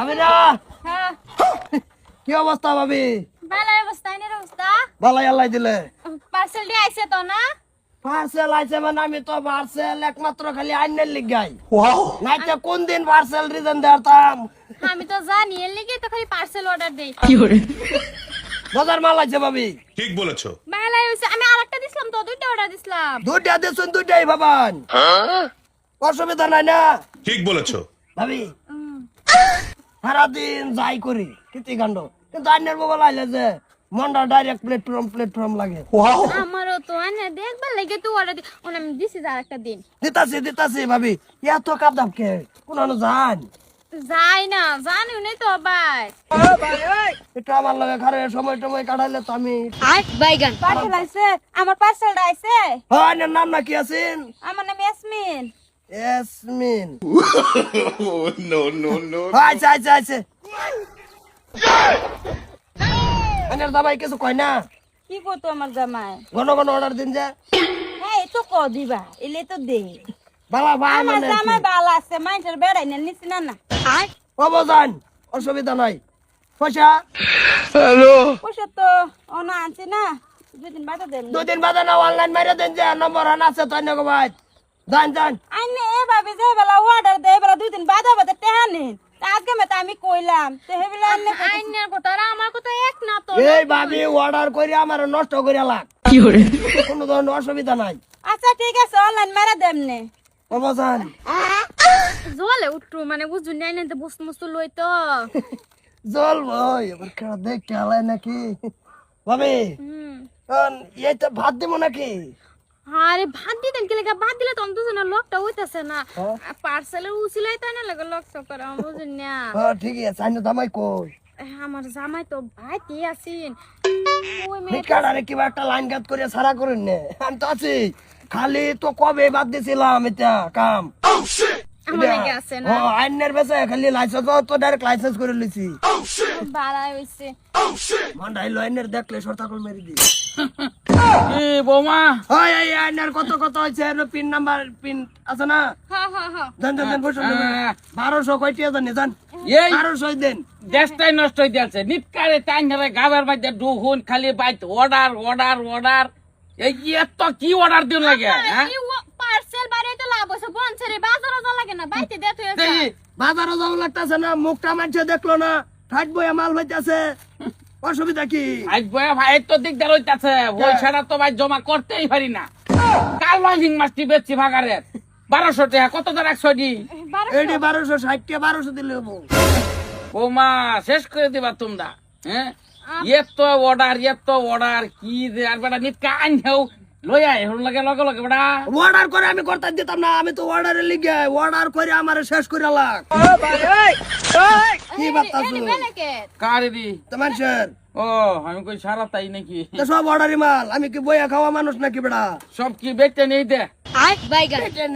ভাবি না হ্যাঁ। কি অবস্থা ভাবি? ভালো অবস্থা এনের অবস্থা? ভালাই আল্লাহ দিলে। পার্সেল দিয়ে আইছে তো না? পার্সেল আইছে মানে আমি তো পার্সেল একমাত্র খালি আইনের লিগাই। নাইতে কোন দিন পার্সেল রিজন দেরতাম আমি তো জানি এর লিগে তো খালি পার্সেল অর্ডার দেই। বাজার মাল আছে ভাবি। ঠিক বলেছ। ভালো হইছে আমি আরেকটা দিছিলাম তো দুইটা অর্ডার দিছিলাম। দুইটা দিছুন দুইটাই ভাবান। অসুবিধা নাই না? ঠিক বলেছ। ভাবি। সারাদিন যাই করি কীর্তি কাণ্ড কিন্তু আইনের মোবাইল আইলে যে মনটা ডাইরেক্ট প্লেটফর্ম প্লেটফর্ম লাগে। আমারও তো আনে দেখবার লাগে তো অর্ডার দি ওনা আমি দিছি আর একটা দিন। দিতাছি দিতাছি ভাবি এত কাপ দাম কে কোন জান যাই না জানি নাই তো ভাই। একটু আমার লগে খারে সময় টময় কাটাইলে তো আমি আই বাইগান পার্সেল আইছে আমার পার্সেলটা আইছে। হ্যাঁ আইনের নাম না কি আছেন আমার নাম Yasmin. Yasmin no no no আচ্ছা আচ্ছা আচ্ছা আইনের দাবাই কিছু কয় না? কি করতো আমার জামাই? ঘন ঘন অর্ডার দিন যে। হ্যাঁ তো ক দিবা এলে তো দে। বাবা ভাই আমার মানে জামাই ভালো আছে মাইন্টার বেড়াই না নিছি না না। অবদান অসুবিধা নাই। পয়সা? পয়সা তো অনা আনছি না দুদিন বাদে দেন। দুদিন বাদে না অনলাইন মাইরে দেন যে নম্বর হান আছে তাই নাকি ভাই জান জান। আইনে এ ভাবি যে বেলা অর্ডার দে বেলা দুই দিন বাদে বাদে টেহা নিন আজকে মেতে আমি কইলাম তো হে বেলা আইনে আইনের কথা আর আমার কথা এক না তো। এই ভাবি অর্ডার করে আমার নষ্ট করে লাগ। কোনো ধরনের অসুবিধা নাই। আচ্ছা ঠিক আছে অনলাইন মেরে দেমনে অবদান জলে উঠু মানে বুঝুন নাই না বস্তু মস্তু লই তো জল ভাই এবার খেলা দেখ খেলায় নাকি? ভাবি এই তো ভাত দিব নাকি? আরে ভাত দিতেন কি লেগে ভাত দিলে তো অন্তত না লকটা হইতাছে না। পার্সেলের উচিলাই তাই না লাগে লক করে বুঝুন না। হ্যাঁ ঠিকই আছে আইনে দামাই কই। আমার জামাই তো ভাইতে আছেন। ওই মেয়ে কিবা একটা লাইন কাট করে সারা করুন নে। আমি তো আছি। খালি তো কবে বাদ দিছিলাম এটা কাম। আমার আছে না। আইনের বেসে খালি লাইসেন্স তো ডাইরেক্ট লাইসেন্স করে লইছি। বাড়াই হইছে। মান্ডাই লাইনের দেখলে সরতাকল মেরে দি এ বৌমা? ওই এই আইনের কত কত হইছে পিন নাম্বার পিন আছে না? হ্যাঁ হ্যাঁ হ্যাঁ দেন দেন দেন বসুন হ্যাঁ। এই দেন। দেশটাই নষ্ট যাচ্ছে। নিটকারে টাইম ধরে গাবের মধ্যে ঢুকুন খালি বাইত অর্ডার অর্ডার অর্ডার এই এত কি অর্ডার দিন লাগে হ্যাঁ? পার্সেল বাড়ি তো লাভ হইছে? বনছে রে বাজারও যা লাগে না বাইতে দে তুই যাও লাগতেছে না মুখটা মানছে দেখল না ঠাট বইয়া মাল হইতাছে অসুবিধা কি? আজ বয়া ভাই তো দিকদার হইতাছে ওই ছাড়া তো ভাই জমা করতেই পারি না। কাল লজিং মাছটি বেচছি ভাগারের বারোশো টাকা কত দাঁড়া একশো দি এটি বারোশো ষাট টাকা বারোশো দিলে ও বৌমা শেষ করে দিবা তোমরা হ্যাঁ? এত অর্ডার এত অর্ডার কি যে আর বেটা নিতকা আনছেও লই আয় হল লাগে লগে লগে বেটা অর্ডার করে আমি করতে দিতাম না আমি তো লিগে অর্ডার করে আমার শেষ করে লাগ। কি বার্তাছো কারে দি তোমার স্যার ও আমি কই সারা তাই নাকি? তো সব অর্ডারই মাল আমি কি বইয়া খাওয়া মানুষ নাকি বেড়া? সব কি বেচতে নেই দে।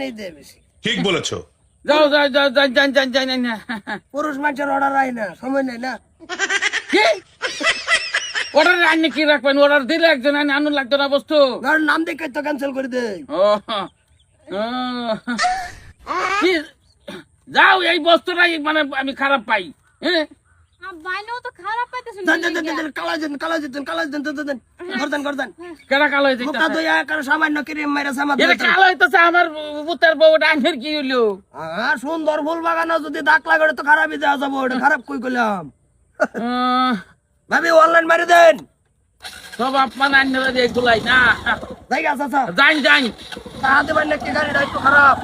নেই দে বেশি। ঠিক বলেছ। যাও যাও যাও যান যান যান যান পুরুষ মানুষের অর্ডার আই না সময় নেই না। কি? অর্ডার আনি কি রাখবেন? অর্ডার দিলে একজন আনি আনুন লাগতো না বস্তু। কারণ নাম দেখে তো ক্যান্সেল করে দে। যাও এই বস্তুটাই মানে আমি খারাপ পাই। হ্যাঁ? সুন্দর ফুল বাগানো যদি দাগ লাগে তো খারাপই দেওয়া যাব খারাপ কই করলাম? ভাবি অনলাইন মারি দেন। সব আপনার আনলে এগুলাই না। যাই চাচা। যাই যাই তাহাতে পারেন নাকি গাড়িটা একটু খারাপ?